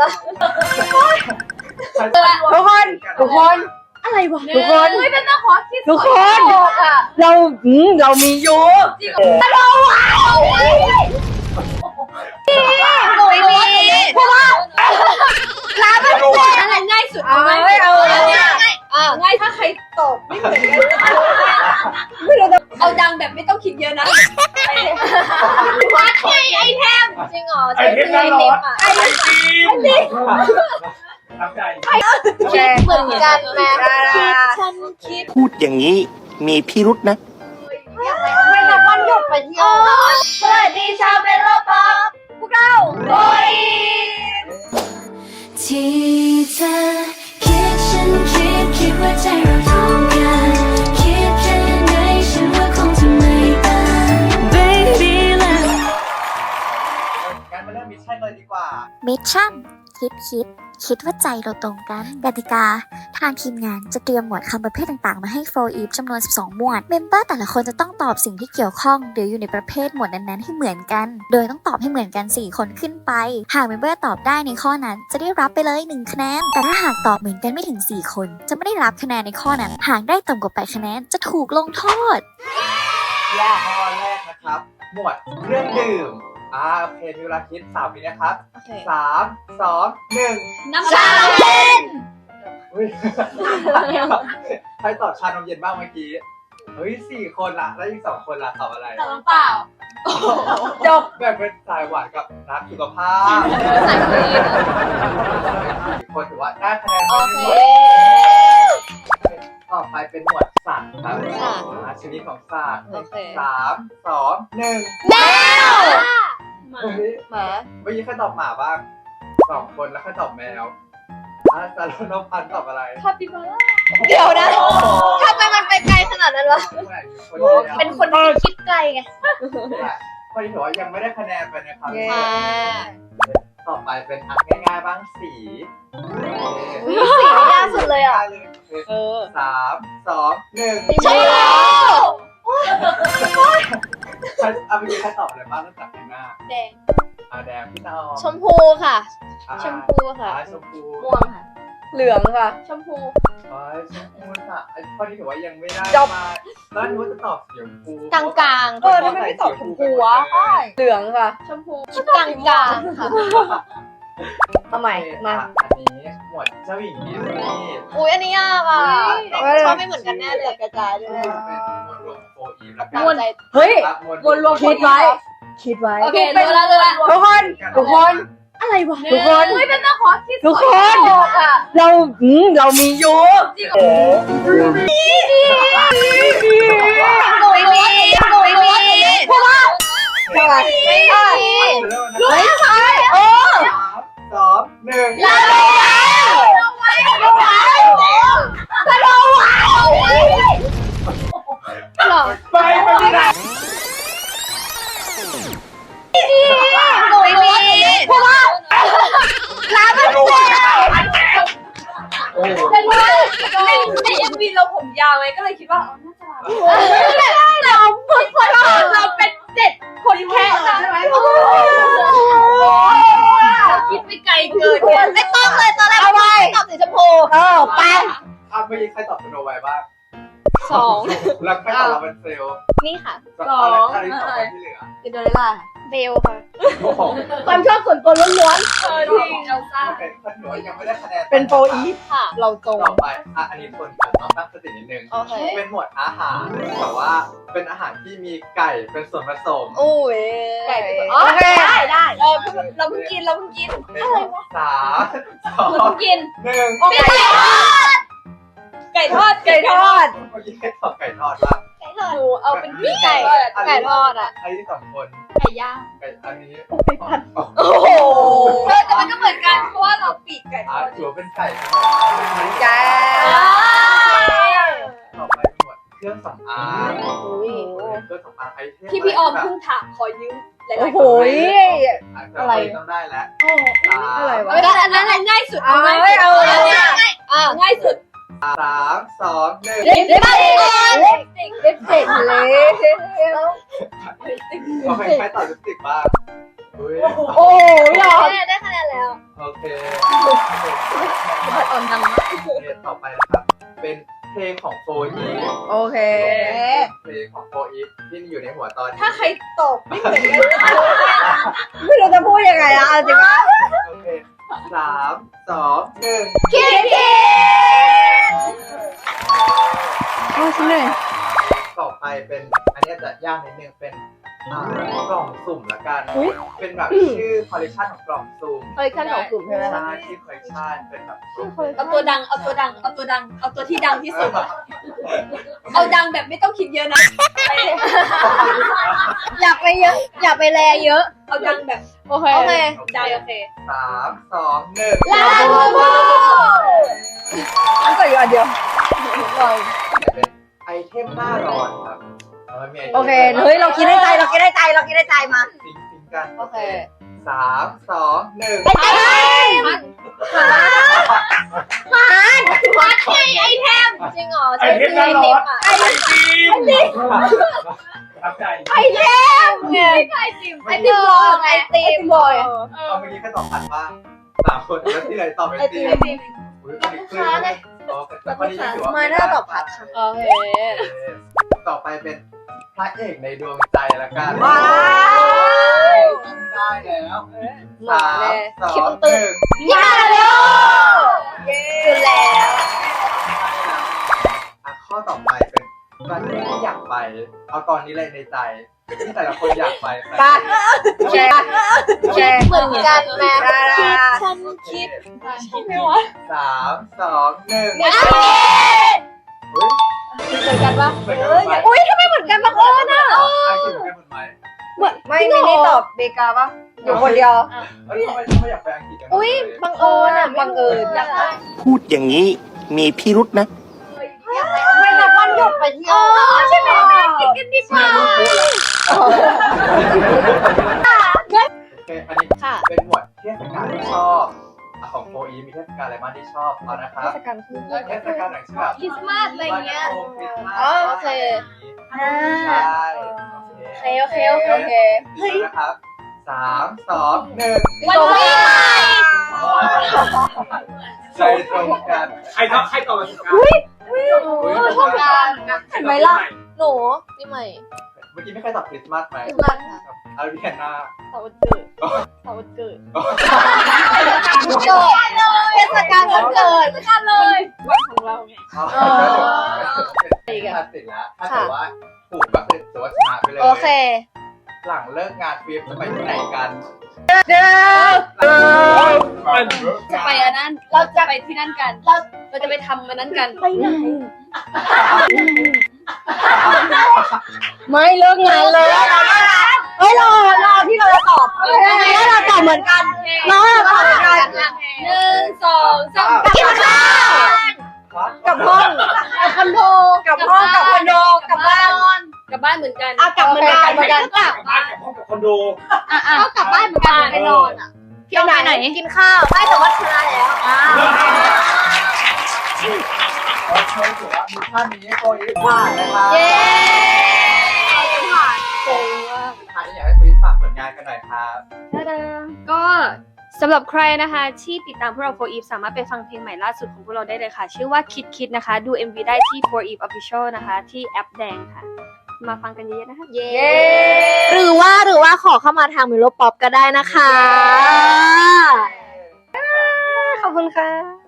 วะทุกคนทุกคนอะไรวะทุกคน เฮ้ยเป็นหน้าคอสที่ทุกคนสวยอะเราอืมเรามีอยู่ จริงเหรอว้าวไเหรอไอเทมน่าร้อนไอติมทำใจคิดเหมือนกันแม่ฉันคิดพูดอย่างนี้มีพิรุษนะ ไม่นับวันหยุดไปเที่ยวสวัสดีชาวเบลโลป๊อปพวกเราโอยที่ มิชชั่นคิดคิด คิดว่าใจเราตรงกันกติกา ทางทีมงานจะเตรียมหมวดคำประเภทต่างๆ มาให้ for each จำนวน 12 หมวด เมมเบอร์แต่ละคนจะต้องตอบสิ่งที่เกี่ยวข้องหรืออยู่ในประเภทหมวดนั้นๆ ให้เหมือนกัน โดยต้องตอบให้เหมือนกัน 4 คนขึ้นไป หากเมมเบอร์ตอบได้ในข้อนั้น จะได้รับไปเลย 1 คะแนน แต่ถ้าหากตอบเหมือนกันไม่ถึง 4 คน จะไม่ได้รับคะแนนในข้อนั้น หากได้ต่ำกว่า8คะแนนจะถูกลงโทษข้อแรกนะครับ หมวดเครื่องดื่ม อ่าโอเคมีเวลาคิดสามวินะครับสามสองหนึ่งน้ำชาเย็นอุ้ยใครตอบชานมเย็นบ้างเมื่อกี้ เฮ้ยสี่คนละแล้วอีกสองคนละตอบอะไรน้ำเปล่าจบแบบเป็นสายหวานกับรักสุขภาพใส่ครีมสี่คนถือว่าได้คะแนนโอไปเคต่อไปเป็นหมวดสัตว์ครับค่ะอ่าชนิดของสัตว์โอเคสามสองหนึ่งแมว เฮ้ยหมาเมื่อกี้ใครตอบหมาบ้างสองคนแล้วใครตอบแมวอ่าสารนพันธ์ตอบอะไรคาปิบาร่าเดี๋ยวนะทำไมมันไปไกลขนาดนั้นวะเป็นคนที่คิดไกลไงคนที่ถือว่ายังไม่ได้คะแนนไปนะครับค่ะต่อไปเป็นอันง่ายๆบ้างสีสียากสุดเลยอะเออสามสองหนึ่งชมพู ใครเอาเมื่อกี้ใครตอบอะไรบ้างตั้งแต่ข้างหน้าแดงอ่าแดงพี่ตาออชมพูค่ะ อ่าชมพูค่ะ อ่าชมพูม่วงค่ะ เหลืองค่ะ ชมพู อ๋อชมพูค่ะไอ้ข้อนี้ถือว่ายังไม่ได้จบ มาแล้วนึกว่าจะตอบสีชมพูกลางๆ เออทำไมไม่ตอบชมพูวะเหลืองค่ะ ชมพูกลางกลางๆค่ะ เอาใหม่ มาอะอันนี้หมวดเจ้าหญิงดิสนีย์ อุ้ยอันนี้ยากอะเฮ้ย ชอบไม่เหมือนกันแน่เลยกระจายด้วยเป็นหมวดรวมโฟอีฟแล้วกันม้วนใจเฮ้ยอะหมวดวนรวมคิดไว้ คิดไว้ โอเครู้แล้วรู้แล้วทุกคน ทุกคน อะไรวะ ทุกคน เฮ้ยเป็นหน้าคอสที่ทุกคนสวยอะเราอืมเรามีอยู่จริงเหรอไม่มีไม่มีเพราะว่าเท่าไหร่ไม่มีรู้ไหมใช่เออสามสองหนึ่ง ไปไปที่ไหนไม่มีเพราะว่าร้านมันสวยโอ้โหแต่ว่าในในเอ็มวีเราผมยาวไงก็เลยคิดว่าอ๋อน่าจะเราเพิ่งคนเรา สองแล้วใครตอบลาเวนเซลนี่ค่ะสองอะไรสองคนที่เหลืออินโดนีเซียเบลค่ะโอ้โหความชอบส่วนตัวล้วนเออจริงเอลซ่าโอเคคนหนูยังไม่ได้คะแนนๆเป็นโปรอีฟค่ะ เราตรงต่อไปอะอันนี้คนกันต้องตั้งสตินิดนึงโอเคเป็นหมวดอาหารแต่ว่าเป็นอาหารที่มีไก่เป็นส่วนผสมโอ้ยไก่โอเคได้ได้เออเราเพิ่งกินเราเพิ่งกินเป็นสามสอเรางเพิ่งกินหนึ่งไก่ทอด ไก่ทอดไก่ทอดเมื่อกี้ใครตอบไก่ทอดบ้างไก่ทอดหนูเอาเป็นพี่ไก่ไก่ทอดอะอันนี้สองคนไก่ย่างไก่อันนี้โอ้โหเออแต่มันก็เหมือนกันเพราะว่าเราปีกไก่ทอะอดถือว่าเป็นไก่นะจ้าต่อไปหมวดเครื่องสำอางเครื่องสำอางไอเทมที่พี่ออมเพิ่งถามขอยืมหลายโอ้ๆโหอะไรต้องได้แล้วอะไรวะไม่ได้อันนั้นง่ายสุดเอาไว้เอาไว้อ่าง่ายสุด สามสองหนึ่งเด็กเด็กเด็กเด็กเด็กเด็กเลยโอเคใครตอบลิปสติกบ้างอุ้ยโอ้ยอมแม่ได้คะแนนแล้วโอเคบัตรออนดังมากเพลงต่อไปนะครับ เป็นเพลงของโฟอีโอเค เพลงของโฟอีที่อยู่ในหัวตอนนี้ถ้าใครตอบไม่เหมือนกันไม่รู้จะพูดยังไงอะเอาจริงว่าโอเคสามสองหนึ่งคิดคิด โอ้ชิ้นหนึ่งต่อไปเป็นอันเนี้ยจะยากนิดนึงเป็น อ่ากล่องสุ่มละกัน อุ๊ย เป็นแบบชื่อคอลเลคชันของกล่องสุ่มคอลเลคชันของกลุ่มใช่ไหมใช่ชื่อคอลเลคชันเป็นแบบเอาตัวดัง เอาตัวดัง เอาตัวดัง เอาตัวที่ดังที่สุดเอาดังแบบไม่ต้องคิดเยอะนะ อยากไปเยอะ อยากไปแลเยอะ เอาดังแบบโอเคโอเคได้โอเคสามสองหนึ่งลาบูบูอันก็อยู่อันเดียว เป็นไอเทมหน้าร้อนครับเออมีไอทม โอเคเฮ้ยเราคิดได้ใจเราคิดได้ใจเราคิดได้ใจมาซิงซิงกันโอเคสามสองหนึ่งไอ้มันมันไอ้ไอเทมจริงเหรอไอเทมหน้าร้อนไอติมประทับใจไอเทมไงไอติมไอติมบอยไอติมบอยเอาเมื่อกี้แค่ตอบทันว่าสามคนแล้วที่เหลือตอบเป็นตีไอติมอุ้ยคนนี้คือโอเคแต่คนนี้ถือว่ามาหน้าตอบผัดค่ะโอเคต่อไปเป็นพ ระเอกในดวงใจละกันว้าวได้แล้วมาสามเลยสอคิดงมันหตื่นนึ่งมาเร็วอยู่แล้วอะข้อต่อไปเป็นประเทศที่อยากไป เอาตอนนี้เลยในใจที่แต่ละคนอยากไปไปแชร์แชร์เหมือนกันแม่ฉันคิดใช่ไหมวะสามสองหนึ่งไออุ้ยเหมือนกันปะเหมือนกันไหมอุ้ยทำไมเหมือนกันบังเอิญอะอะคิดเหมือนกันหมดไหมไม่มินี่ตอบเบกาปะอยู่คนเดียว เอ้ยทำไมทำไมอยากไปอังกฤษกันหมดอุ้ยเลยบังเอิญอะบังเอิญอยากไปพูดอย่างนี้มีพิรุษนะไม่นับวันหยุดไปเที่ยวใช่ไหมคิดกันดีกว่าโอเคอันนี้เป็นหมวดเทศกาลที่ชอบอะของ โฟอีมีเทศกาลอะไรบ้างที่ชอบเอานะครับเทศกาลคือเทศกาลไหนที่แบบคริสต์มาสอะไรเงี้ยคริสต์มาสอ๋อโอเคใช่โอเคโอเคโอเคโอเคเฮ้ยนะครับสามสองหนึ่งวันปีใหม่ใจตรงกันใครตอบใครตอบมาถูกกันอุ๊ยทำงานเห็นไหมล่ะหนูนี่ใหม่ เมื่อกี้ไม่เคยตอบคริสต์มาสไหมคริสต์มาสค่ะ อาริเคนนาเสาร์วันเกิดเสาร์วันเกิดเกิดเทศกาลวันเกิดเทศกาลเลย วันของเราไง อ๋ออ๋อเป็นตัดสินแล้วถ้าเกิดว่าถูกก็คือถือว่าชนะไปเลย โอเคหลังเลิกงานฟิล์มจะไปที่ไหนกันเดิมมันจะไปอันนั้น เราจะไปที่นั่นกัน เราเราจะไปทำอันนั้นกัน ไปไหน ไม่เลิกงานเลยเฮ้ยรอรอที่เราจะตอบแล้วเราตอบเหมือนกันน้องเราตอบเหมือนกันหนึ่งสองสามกินข้าวกับห้องกับคอนโดกับห้องกับคอนโดกับบ้านกลับบ้านเหมือนกันอะกลับเหมือนกันเหมือนกันกลับบ้านกับห้องกับคอนโดอะอะกลับบ้านเหมือนกันไปนอนอะเที่ยวไหนกินข้าวไม่แต่ว่าชนะแล้วอ่า มิชชั่นนี้โปรอีผ่านนะครับเย้สุดท้ายนี้อยากให้โปรอีฝากผลงานกันหน่อยครับก็สำหรับใครนะคะที่ติดตามพวกเรา4 Eve สามารถไปฟังเพลงใหม่ล่าสุดของพวกเราได้เลยค่ะ ชื่อว่าคิดคิดนะคะ ดู MV ได้ที่4 Eve Official นะคะ ที่แอปแดงค่ะ มาฟังกันเยอะๆนะคะ เย้หรือว่าหรือว่าขอเข้ามาทางมิโลป๊อปก็ได้นะคะ ขอบคุณค่ะ